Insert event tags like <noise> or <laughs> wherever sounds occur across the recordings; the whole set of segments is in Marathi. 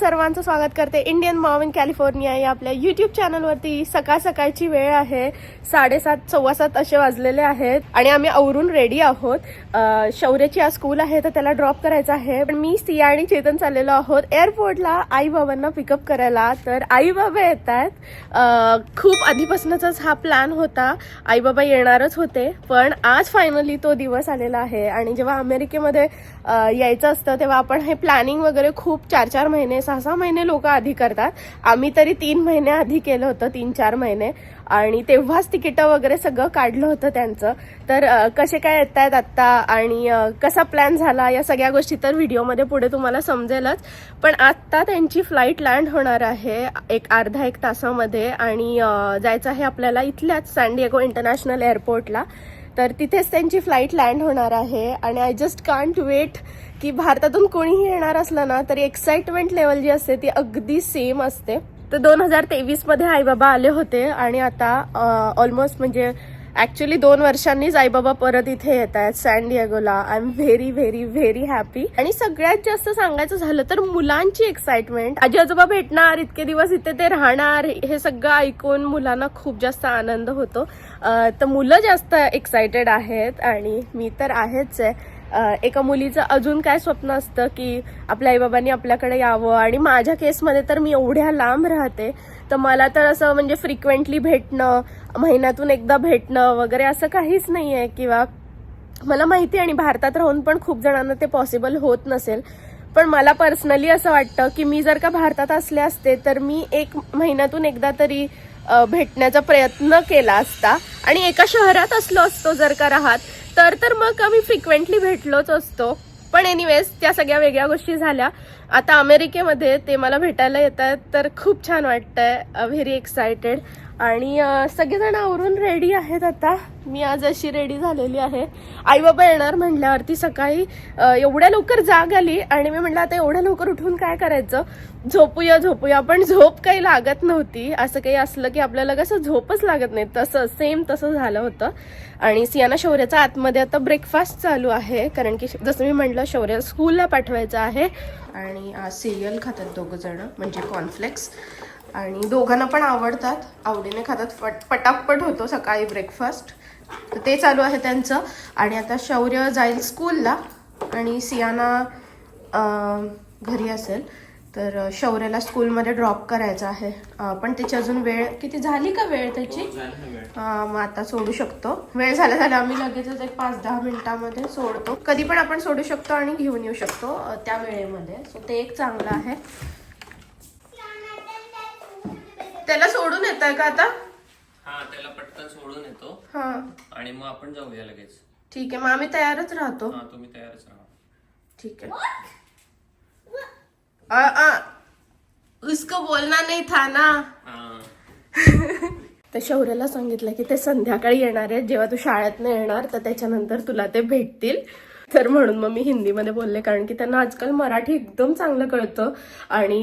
सर्वांचं स्वागत करते. इंडियन मॉम इन कॅलिफोर्निया या आपल्या युट्यूब चॅनलवरती सकाळ सकाळची वेळ आहे. साडेसात सव्वा सात असे वाजलेले आहेत. आणि आम्ही आवरून रेडी आहोत. शौर्यची शौर्याची आज स्कूल आहे तर त्याला ड्रॉप करायचं आहे. पण मी सिया आणि चेतन चाललेलो आहोत एअरपोर्टला आई बाबांना पिकअप करायला. तर आई बाबा येत आहेत खूप आधीपासूनच हा प्लॅन होता. आई बाबा येणारच होते. पण आज फायनली तो दिवस आलेला आहे. आणि जेव्हा अमेरिकेमध्ये यायचं असतं तेव्हा आपण हे प्लॅनिंग वगैरे खूप चार चार महिने सहा सहा महिने लोक आधी करतात. आम्ही तरी तीन महिने आधी केलं होतं तीन चार महिने. आणि तेव्हाच तिकीटं वगैरे सगळं काढलं होतं त्यांचं. तर कसे काय येत आहेत आत्ता आणि कसा प्लॅन झाला या सगळ्या गोष्टी तर व्हिडिओमध्ये पुढे तुम्हाला समजेलच. पण आत्ता त्यांची फ्लाईट लँड होणार आहे एक अर्धा एक तासामध्ये. आणि जायचं आहे आपल्याला इथल्याच सॅन्डिएगो इंटरनॅशनल एअरपोर्टला तर तिथेच त्यांची फ्लाईट लँड होणार आहे. आणि आय जस्ट कांट वेट की भारतातून कोणीही येणार असलं ना तरी एक्साइटमेंट लेवल जी असते ती अगदी सेम असते. तर दोन हजार तेवीसमध्ये आई आईबाबा आले होते आणि आता ऑलमोस्ट म्हणजे ऍक्च्युली दोन वर्षांनीच आईबाबा परत इथे येत आहेत so I am very very very happy आणि सगळ्यात जास्त सांगायचं झालं तर मुलांची एक्साइटमेंट आजी आजोबा भेटणार इतके दिवस इथे ते राहणार हे सगळं ऐकून मुलांना खूप जास्त आनंद होतो. तर मुलं जास्त एक्साइटेड आहेत आणि मी तर आहेच आहे. एका मुलीचं अजून काय स्वप्न असतं की आपल्या आईबाबांनी आपल्याकडे यावं आणि माझ्या केसमध्ये तर मी एवढ्या लांब राहते. तर मला तर असं म्हणजे फ्रिक्वेंटली भेटणं महिन्यातून एकदा भेटणं वगैरे असं काहीच नाही आहे किंवा मला माहिती आहे आणि भारतात राहून पण खूप जणांना ते पॉसिबल होत नसेल. पण मला पर्सनली असं वाटतं की मी जर का भारतात असले असते तर मी एक महिन्यातून एकदा तरी भेटण्याचा प्रयत्न केला असता. आणि एका शहरात असलो असतो जर का राहत तर तर मग आम्ही फ्रिक्वेंटली भेटलोच असतो. पण एनिवेज त्या सगळ्या वेगळ्या गोष्टी झाल्या. आता अमेरिकेमध्ये ते मला भेटायला येत आहेत तर खूप छान वाटतंय. व्हेरी एक्सायटेड आणि सगळेजण आवरून रेडी आहेत आता. मी आज अशी रेडी झालेली आहे. आई बाबा येणार म्हणल्यावरती सकाळी एवढ्या लवकर जाग आली आणि मी म्हटलं आता एवढ्या लवकर उठून काय करायचं? झोपूया झोपूया. पण झोप काही लागत नव्हती. असं काही असलं की आपल्याला कसं झोपच लागत नाही. तसं सेम तसं झालं होतं. आणि सियाना शौर्याचा आतमध्ये आता ब्रेकफास्ट चालू आहे. कारण की जसं मी म्हटलं शौर्य स्कूलला पाठवायचं आहे. आणि आज सिरियल खातात दोघं जण म्हणजे कॉर्नफ्लेक्स आणि दोघांना पण आवडतात. आवडीने खातात. पट पटापट होतो सकाळी ब्रेकफास्ट तर ते चालू आहे त्यांचं. आणि आता शौर्य जाईल स्कूलला आणि सियाना घरी असेल. तर शौर्याला स्कूलमध्ये ड्रॉप करायचं आहे. पण त्याची अजून वेळ किती झाली का वेळ त्याची? हा मग आता सोडू शकतो. वेळ झाल्या झाल्या आम्ही लगेचच एक पाच दहा मिनिटामध्ये सोडतो. कधी पण आपण सोडू शकतो आणि घेऊन येऊ शकतो त्या वेळेमध्ये. सो ते एक चांगलं आहे. त्याला सोडून येत आहे का आता? हा त्याला पटकन सोडून येतो. हा. आणि मग आपण जाऊया लगेच. ठीक आहे मग आम्ही तयारच राहतो. हा तुम्ही तयारच राहा. ठीक है आ, आ, उसको बोलना नहीं था ना? हा. तर शौर्याला सांगितलं की ते संध्याकाळी येणार आहेत. जेव्हा तू शाळेतनं येणार तर त्याच्यानंतर तुला ते भेटतील. तर म्हणून मग मी हिंदीमध्ये बोलले कारण की त्यांना आजकाल मराठी एकदम चांगलं कळतं आणि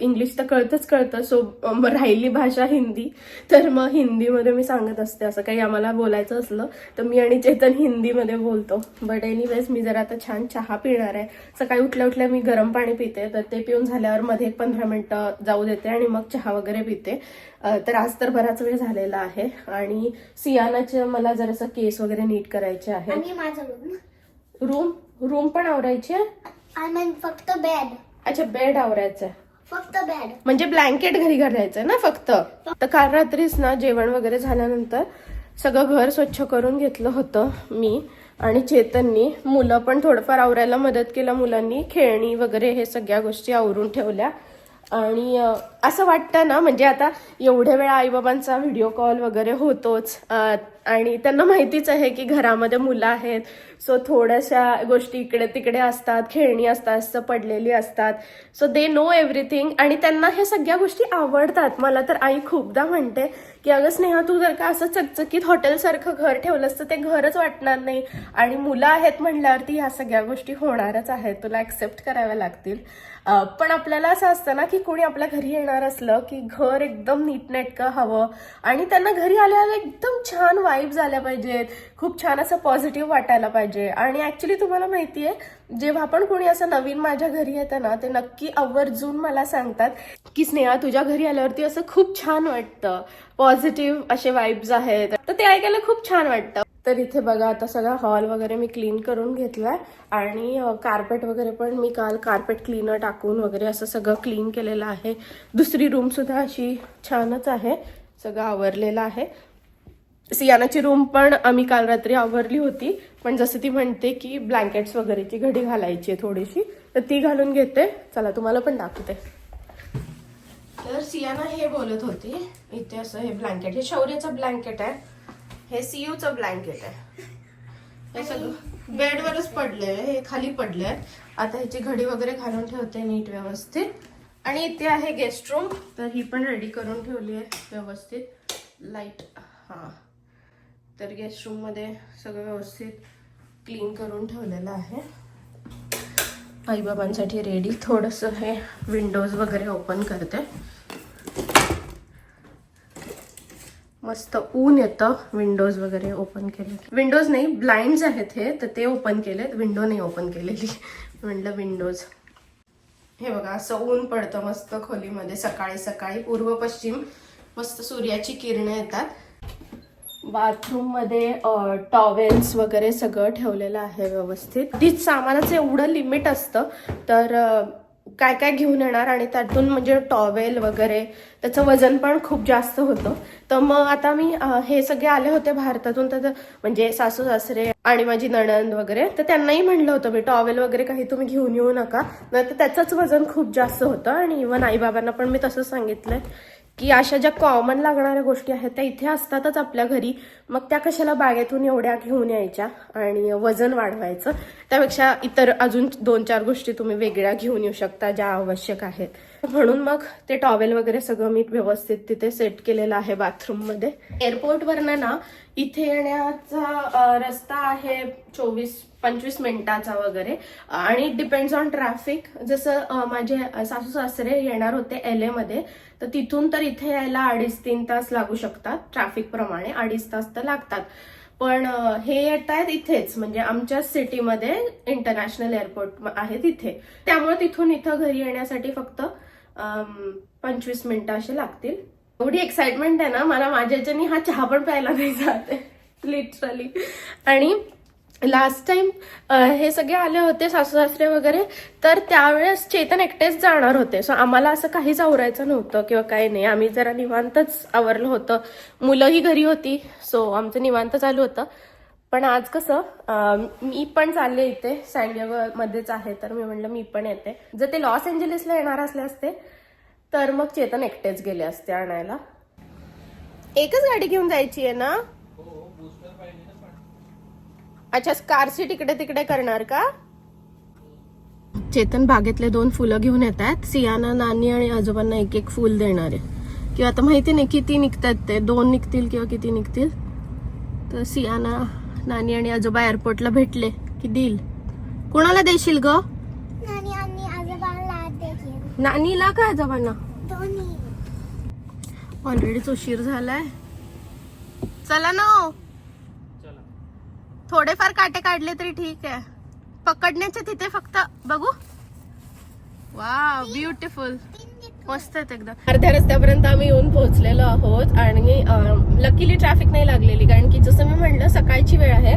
इंग्लिश तर कळतंच कळतं. सो राहिली भाषा हिंदी. तर मग हिंदीमध्ये मी सांगत असते असं काही आम्हाला बोलायचं असलं तर मी आणि चेतन हिंदीमध्ये बोलतो. बट एनिवेज मी जरा आता छान चहा पिणार आहे. सकाळी उठल्या उठल्या मी गरम पाणी पिते तर ते पिऊन झाल्यावर मध्ये एक पंधरा मिनटं जाऊ देते आणि मग चहा वगैरे पिते. तर आज तर बराच वेळ झालेला आहे. आणि सियानाचे मला जरासं केस वगैरे नीट करायचे आहे आणि माझं रूम रूम पण आवरायचे आय मीन फक्त बेड अच्छा बेड आवरायचं फक्त बेड म्हणजे ब्लँकेट घरी घालायचं ना फक्त? तर काल रात्रीच ना जेवण वगैरे झाल्यानंतर सगळं घर स्वच्छ करून घेतलं होतं मी आणि चेतननी. मुलं पण थोडंफार आवरायला मदत केलं मुलांनी. खेळणी वगैरे हे सगळ्या गोष्टी आवरून ठेवल्या. आणि असं वाटतं ना म्हणजे आता एवढ्या वेळा आईबाबांचा व्हिडिओ कॉल वगैरे होतोच आणि त्यांना माहितीच आहे की घरामध्ये मुलं आहेत. सो थोड्याशा गोष्टी इकडे तिकडे असतात खेळणी असतात असं पडलेली असतात. सो दे नो एव्हरीथिंग आणि त्यांना ह्या सगळ्या गोष्टी आवडतात. मला तर आई खूपदा म्हणते की अगं स्नेहा तू जर का असं चकचकीत हॉटेलसारखं घर ठेवलंस तर ते घरच वाटणार नाही. आणि मुलं आहेत म्हणल्यावरती ह्या सगळ्या गोष्टी होणारच आहेत. तुला ॲक्सेप्ट कराव्या लागतील. पण आपल्याला असं असतं ना की कोणी आपल्या घरी येणार असलं की घर एकदम नीटनेटकं हवं आणि त्यांना घरी आल्यावर एकदम छान वाईब्स आल्या पाहिजेत. खूप छान असं पॉझिटिव्ह वाटायला पाहिजे. आणि ॲक्च्युली तुम्हाला माहिती आहे जेव्हा पण कोणी असं नवीन माझ्या घरी येतं ना ते नक्की आवर्जून मला सांगतात की स्नेहा तुझ्या घरी आल्यावरती असं खूप छान वाटतं. पॉझिटिव्ह असे वाईब्स आहेत. तर ते ऐकायला खूप छान वाटतं. तर इथे बघा आता सगळा हॉल वगैरे मी क्लीन करून घेतलाय. आणि कार्पेट वगैरे पण मी काल कार्पेट क्लीनर टाकून वगैरे असं सगळं क्लीन केलेलं आहे. दुसरी रूम सुद्धा अशी छानच आहे. सगळं आवरलेलं आहे. सियानाची रूम पण आम्ही काल रात्री आवरली होती. पण जसं ती म्हणते की ब्लँकेट्स वगैरेची घडी घालायची आहे थोडीशी. तर ती घालून घेते. चला तुम्हाला पण दाखवते. तर सियाना हे बोलत होती इथे असं हे ब्लँकेट हे शौर्याचं ब्लँकेट आहे. हे सीयूचं ब्लँकेट आहे. हे सगळं. बेडवरच पडले हे खाली पडले आता ह्याची घडी वगैरे घालून ठेवते नीट व्यवस्थित. आणि इथे आहे गेस्ट रूम तर ही पण रेडी करून ठेवली आहे व्यवस्थित. लाइट हां. तर गेस्ट रूममध्ये सगळं व्यवस्थित क्लीन करून ठेवलेलं आहे. आईबाबांसाठी रेडी थोडंसं हे विंडोज वगैरे ओपन करते. मस्त ऊन येतं. विंडोज वगैरे ओपन केले. विंडोज नाही ब्लाइंड्स आहेत हे तर ते ओपन केलेत. विंडो नाही ओपन केलेली. <laughs> म्हणलं विंडोज हे बघा असं ऊन पडतं मस्त खोलीमध्ये. सकाळी सकाळी पूर्व पश्चिम. मस्त सूर्याची किरणं येतात. बाथरूममध्ये टॉवेल्स वगैरे सगळं ठेवलेलं आहे व्यवस्थित. तीच सामानाचं एवढं लिमिट असतं तर काय काय घेऊन येणार आणि त्यातून म्हणजे टॉवेल वगैरे त्याचं वजन पण खूप जास्त होतं. तर मग आता मी हे सगळे आले होते भारतातून तर म्हणजे सासू सासरे आणि माझी नणंद वगैरे तर त्यांनाही म्हणलं होतं मी टॉवेल वगैरे काही तुम्ही घेऊन येऊ नका. नाही तर त्याचंच वजन खूप जास्त होतं आणि इव्हन आईबाबांना पण मी तसंच सांगितलंय. की अशा ज्या कॉमन लागणाऱ्या गोष्टी आहेत त्या इथे असतातच आपल्या घरी. मग त्या कशाला बागेतून एवढ्या घेऊन यायच्या आणि वजन वाढवायचं? त्यापेक्षा इतर अजून दोन चार गोष्टी तुम्ही वेगळ्या घेऊन येऊ शकता ज्या आवश्यक आहेत. म्हणून मग ते टॉवेल वगैरे सगळं मी व्यवस्थित तिथे सेट केलेलं आहे बाथरूममध्ये एअरपोर्टवरनं ना इथे येण्याचा रस्ता आहे चोवीस पंचवीस मिनिटाचा वगैरे. आणि डिपेंड्स ऑन ट्रॅफिक जसं माझे सासू सासरे येणार होते एलमध्ये तर तिथून तर इथे यायला अडीच तीन तास लागू शकतात. ट्रॅफिक प्रमाणे अडीच तास तर लागतात. पण हे येत आहेत इथेच. म्हणजे आमच्या सिटीमध्ये इंटरनॅशनल एअरपोर्ट आहे तिथे त्यामुळे तिथून इथं घरी येण्यासाठी फक्त पंचवीस मिनिटं असे लागतील. एवढी एक्साइटमेंट आहे ना मला माझ्या ह्याच्यानी हा चहा पण प्यायला नाही जाते लिटरली <laughs> आणि लास्ट टाइम हे सगळे आले होते सासू सासरे वगैरे तर त्यावेळेस चेतन एकटेच जाणार होते. सो आम्हाला असं काहीच आवरायचं नव्हतं किंवा काही नाही. आम्ही जरा निवांतच आवरलं होतं. मुलंही घरी होती सो आमचं निवांत चालू होतं. पण आज कसं मी पण चालले इथे. सॅन्डियागो मध्येच आहे तर मी म्हणलं मी पण येते. जर ते लॉस एंजलिसला येणार असले असते तर मग चेतन एकटेच गेले असते आणायला. एकच गाडी घेऊन जायची आहे ना? अच्छा कार सीट इकडे तिकडे करणार का? चेतन बागेतले दोन फुलं घेऊन येत आहेत सियाना नानी आणि आजोबांना एक एक फुल देणार. आहे किंवा आता माहिती नाही किती निघतात ते. दोन निघतील किंवा किती निघतील? तर सियाना नानी आणि आजोबा एअरपोर्टला भेटले की देईल कोणाला देशील ग? नानी आणि आजोबाला द्यायचे नानीला का आजोबांना? दोन्ही. ऑलरेडीच उशीर झालाय. चला ना. थोडेफार काटे काढले तरी ठीक आहे. पकडण्याचे तिथे फक्त बघू. वा ब्युटिफुल मस्त आहेत एकदम. अर्ध्या रस्त्यापर्यंत आम्ही येऊन पोहोचलेलो आहोत आणि लकीली ट्रॅफिक नाही लागलेली कारण की जसं मी म्हणलं सकाळची वेळ आहे.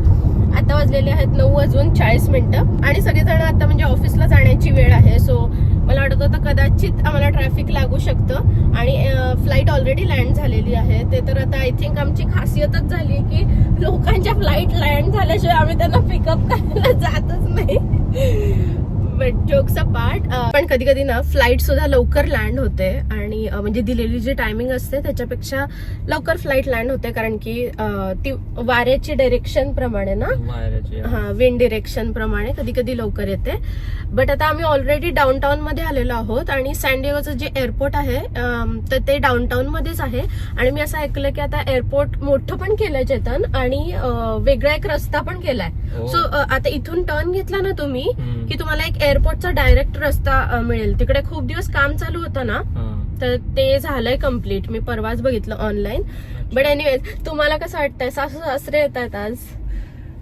आता वाजलेले आहेत नऊ वाजून चाळीस मिनिटं. आणि सगळेजण आता म्हणजे ऑफिसला जाण्याची वेळ आहे सो मला वाटत होतं कदाचित आम्हाला ट्रॅफिक लागू शकतं. आणि फ्लाईट ऑलरेडी लँड झालेली आहे. ते तर आता आय थिंक आमची खासियतच झाली की लोकांच्या फ्लाईट लँड झाल्याशिवाय आम्ही त्यांना पिकअप करायला जातच नाही. बट जोक्स पार्ट पण कधी कधी ना फ्लाईट सुद्धा लवकर लँड होते आणि म्हणजे दिलेली जी टायमिंग असते त्याच्यापेक्षा लवकर फ्लाईट लँड होते कारण की ती वाऱ्याची डायरेक्शन प्रमाणे ना? हा. विंड डिरेक्शन प्रमाणे कधी कधी लवकर येते. बट आता आम्ही ऑलरेडी डाऊनटाऊन मध्ये आलेलो आहोत आणि सॅनडिओचं जे एअरपोर्ट आहे तर ते डाऊनटाऊन मध्येच आहे. आणि मी असं ऐकलं की आता एअरपोर्ट मोठं पण केलंय चेतन आणि वेगळा एक रस्ता पण केलाय. हो. सो आता इथून टर्न घेतला ना तुम्ही. की तुम्हाला एक एअरपोर्टचा डायरेक्ट रस्ता मिळेल. तिकडे खूप दिवस काम चालू होतं ना. तर ते झालंय कंप्लीट मी परवाच बघितलं ऑनलाईन बट एनिवेज तुम्हाला कसं वाटतंय? सासू सासरे येत आहेत आज?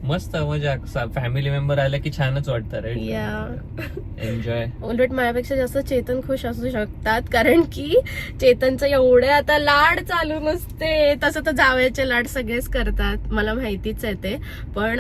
मस्त म्हणजे फॅमिली मेंबर आलं की छानच वाटतं एन्जॉय उलट माझ्यापेक्षा जास्त चेतन खुश असू शकतात कारण की चेतनचं एवढे आता लाड चालू नसते. तसं तर जावयाचे लाड सगळेच करतात. मला माहितीच आहे ते. पण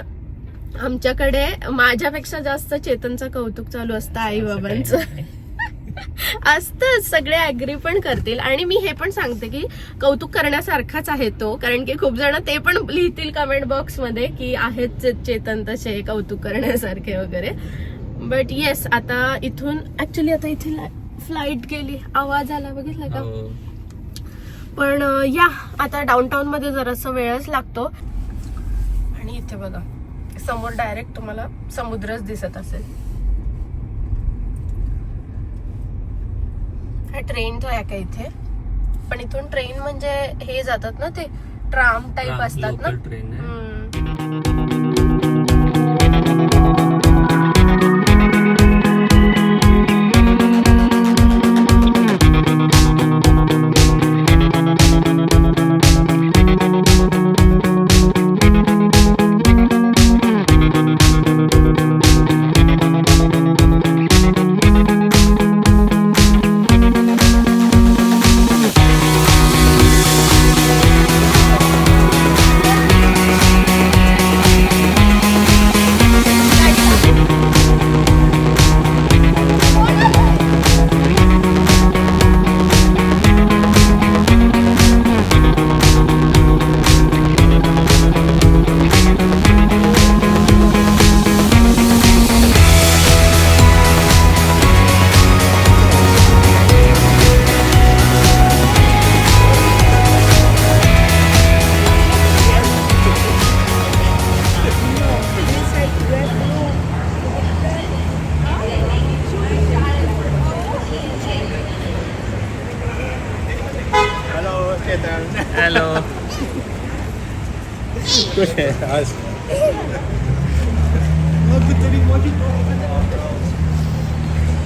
आमच्याकडे माझ्यापेक्षा जास्त चेतनचं कौतुक चालू असतं आई बाबांचं. <laughs> असतंच सगळे अग्री पण करतील. आणि मी हे पण सांगते की कौतुक करण्यासारखाच आहे तो. कारण की खूप जण ते पण लिहितील कमेंट बॉक्समध्ये की आहेत चेतन तसे कौतुक करण्यासारखे वगैरे. बट येस आता इथून ऍक्च्युली आता इथे फ्लाईट गेली. आवाज आला. बघितला का? हो. पण या. आता डाऊनटाऊन मध्ये जरासा वेळच लागतो. आणि इथे बघा. समोर डायरेक्ट तुम्हाला समुद्रच दिसत असेल. हा ट्रेन ट्रॅक आहे इथे? पण इथून ट्रेन म्हणजे हे जातात ना ते ट्राम टाईप असतात ना? local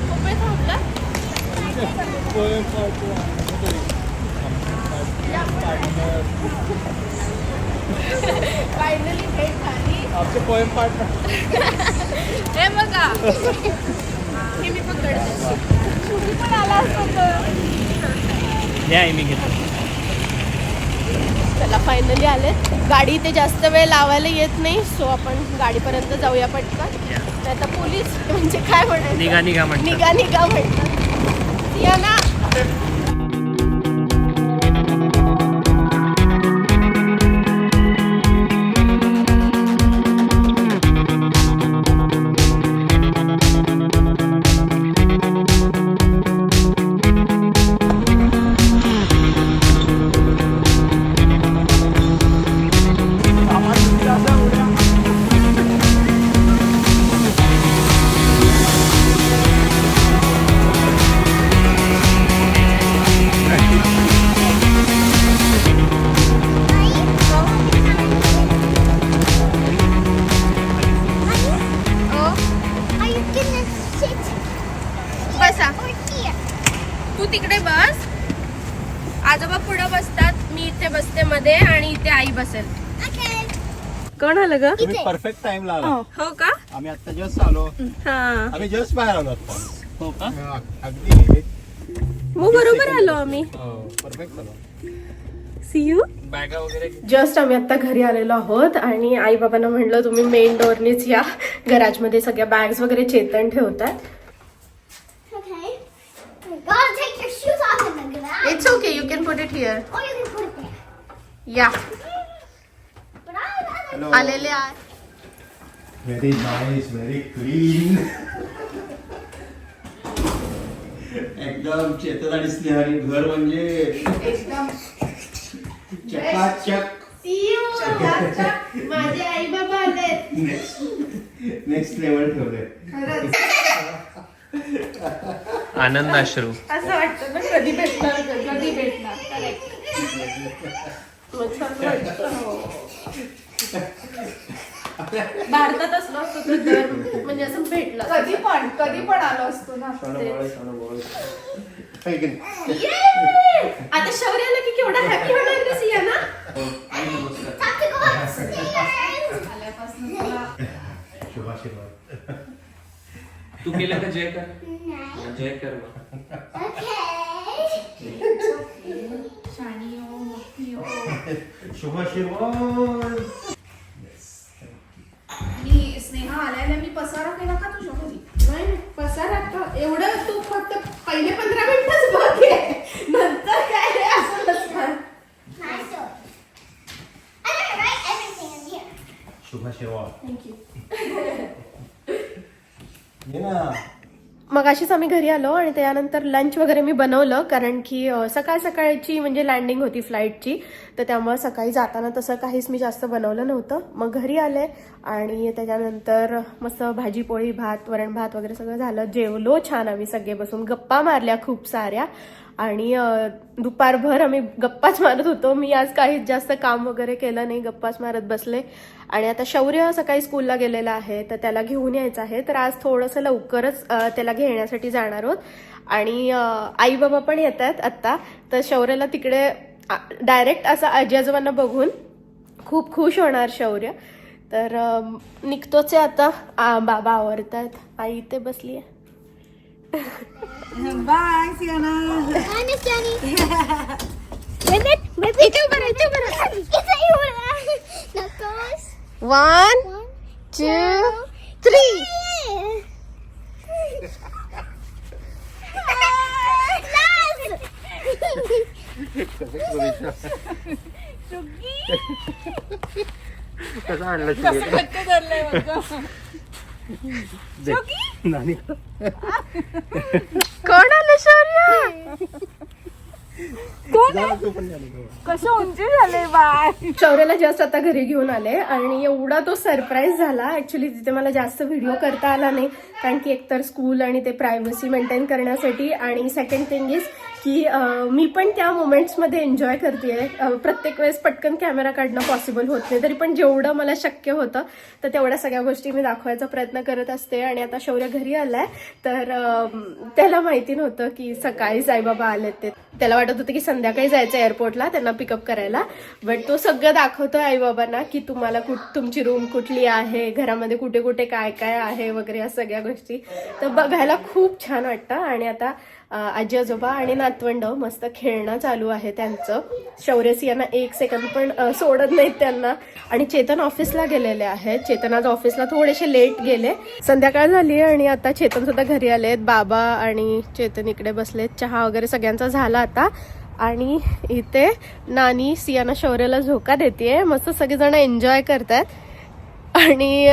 खूप वेळ थांबला? Finally भेट झाली. आमचे पोएम पार्टनर हे बघा हे मी पकडते तुम्ही पण आला असता तर. या मी घेतो चला फायनली आले गाडी ते जास्त वेळ लावायला येत नाही सो आपण गाडीपर्यंत जाऊया पटकन तर पोलीस म्हणजे काय म्हणायचं? निघा निघा निघा निघा म्हणतात. या कोण आलं ग? तुम्ही परफेक्ट टाइम लावला हो. का? आम्ही आता जस्ट आलो. हा. आम्ही जस्ट बाहेर आलो आता. हो का? हा, अगदी मग बरोबर आलो आम्ही. परफेक्ट आलो. सी यू बॅगा वगैरे? जस्ट आम्ही आता घरी आलेलो आहोत आणि आई बाबांना म्हणलं तुम्ही मेन डोअरनीच या. गॅरेजमध्ये सगळ्या बॅग्स वगैरे चेतन ठेवतात. Okay. You. It's okay you can put it here Or you can put it there. या हॅलो आलेले आहे व्हेरी नाईस व्हेरी क्लीन एकदम चेतन आणि स्नेहाने घर म्हणजे एकदम. चकाचक माझे आई बाबा आले नेक्स्ट नेक्स्ट लेवल ठेवले खरंच. आनंद अश्रू असं वाटतं ना कधी भेटणार कधी भेटणार Correct. मग छान वाटतं, हो. भारतात असलो असतो तर दर म्हणजे असं भेटलं. कधी पण कधी पण आलो असतो ना. नाही? आता शौर्याला की केवढा हॅपी होणार रे सिया ना. शुभाशीर्वाद तू केलं का जय कर. जय कर मग. Okay. शुभाशीर्वाद मी स्नेहा आल्याला मी पसारा केला का तुझ्या घरी नाही पसारा का एवढं तू फक्त पहिले पंधरा मिनिटच बघ हे. नंतर काय रे असं नसणार Nice. I'm gonna write everything in here. शुभाशीर्वाद थँक्यू ये ना मग अशीच आम्ही घरी आलो आणि त्यानंतर लंच वगैरे मी बनवलं कारण की सकाळ सकाळची म्हणजे लँडिंग होती फ्लाईटची तर त्यामुळे सकाळी जाताना तसं काहीच मी जास्त बनवलं नव्हतं. मग घरी आले आणि त्याच्यानंतर मस्त भाजी पोळी भात वरण भात वगैरे सगळं झालं. जेवलो छान आम्ही सगळे बसून. गप्पा मारल्या खूप साऱ्या. आणि दुपारभर आम्ही गप्पाच मारत होतो. मी आज काहीच जास्त काम वगैरे केलं नाही गप्पाच मारत बसले. आणि आता शौर्य सकाळी स्कूलला गेलेला आहे तर त्याला घेऊन यायचं आहे. तर आज थोडंसं लवकरच त्याला घेण्यासाठी जाणार आहोत. आणि आई बाबा पण येत आहेत आत्ता. तर शौर्याला तिकडे डायरेक्ट असं आजी आजोबांना बघून खूप खुश होणार शौर्य. तर निघतोच आहे आता. बाबा बाबा आवडतात आई इथे बसली आहे <laughs> Bye, Sienna. Bye, Miss Jenny. <laughs> With it, with it. Itu berat, itu berat. Itu berat. Now goes. One, One two, two, three. Sugi. Kasar lah. Kasar betul lah. कोण आलं शौर्य? <laughs> कसं उंची झाले बाय शौर्याला जस्ट आता घरी घेऊन आले आणि एवढा तो सरप्राईज झाला. ऍक्च्युली तिथे मला जास्त व्हिडिओ करता आला नाही. कारण की एकतर स्कूल आणि ते प्रायव्हसी मेंटेन करण्यासाठी. आणि सेकंड थिंग इज की अं, मी पण त्या मोमेंट्समध्ये एन्जॉय करते प्रत्येक वेळेस पटकन कॅमेरा काढणं पॉसिबल होत नाही. तरी पण जेवढं मला शक्य होतं तर तेवढ्या सगळ्या गोष्टी मी दाखवायचा प्रयत्न करत असते. आणि आता शौर्य घरी आलाय. तर त्याला माहिती नव्हतं की सकाळी साईबाबा आले ते. त्याला वाटत होतं की संध्याकाळी जायचं एअरपोर्टला त्यांना पिकअप करायला. बट तो सगळं दाखवतोय आईबाबांना की तुम्हाला कुठ तुमची रूम कुठली आहे घरामध्ये कुठे कुठे काय काय आहे वगैरे या सगळ्या गोष्टी. तर बघायला खूप छान वाटतं. आणि आता आजी आजोबा आणि नातवंड मस्त खेळणं चालू आहे त्यांचं. शौर्यसी यांना एक सेकंद पण सोडत नाहीत त्यांना. आणि चेतन ऑफिसला गेलेले आहेत. चेतन आज ऑफिसला थोडेसे लेट गेले. संध्याकाळ झाली आणि आता चेतन सुद्धा घरी आलेत बाबा आणि चेतन इकडे बसलेत चहा वगैरे सगळ्यांचा झाला आता. आणि इथे नानी सियाना शौर्याला झोका देते मस्त सगळेजण एन्जॉय करतात आणि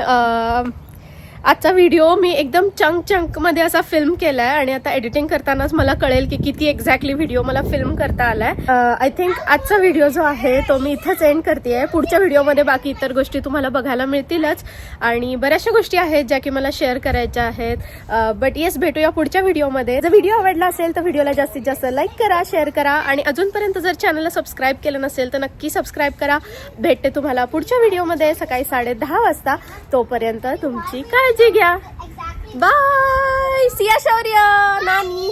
आजचा व्हिडिओ मी एकदम चंक चंकमध्ये असा फिल्म केलाय आणि आता एडिटिंग करतानाच मला कळेल की किती एक्झॅक्टली व्हिडिओ मला फिल्म करता आलाय. Uh, आय थिंक आजचा व्हिडिओ जो आहे तो मी इथंच एंड करते पुढच्या व्हिडिओमध्ये बाकी इतर गोष्टी तुम्हाला बघायला मिळतीलच. आणि बऱ्याचशा गोष्टी आहेत ज्या की मला शेअर करायच्या आहेत. Uh, बट येस भेटूया पुढच्या व्हिडिओमध्ये जर व्हिडिओ आवडला असेल तर व्हिडिओला जास्तीत जास्त लाईक करा शेअर करा. आणि अजूनपर्यंत जर चॅनलला सबस्क्राईब केलं नसेल तर नक्की सबस्क्राईब करा. भेटते तुम्हाला पुढच्या व्हिडिओमध्ये सकाळी साडे दहा वाजता. तोपर्यंत तुमची काळजी. काळजी घ्या बाय सिया शौर्य नानी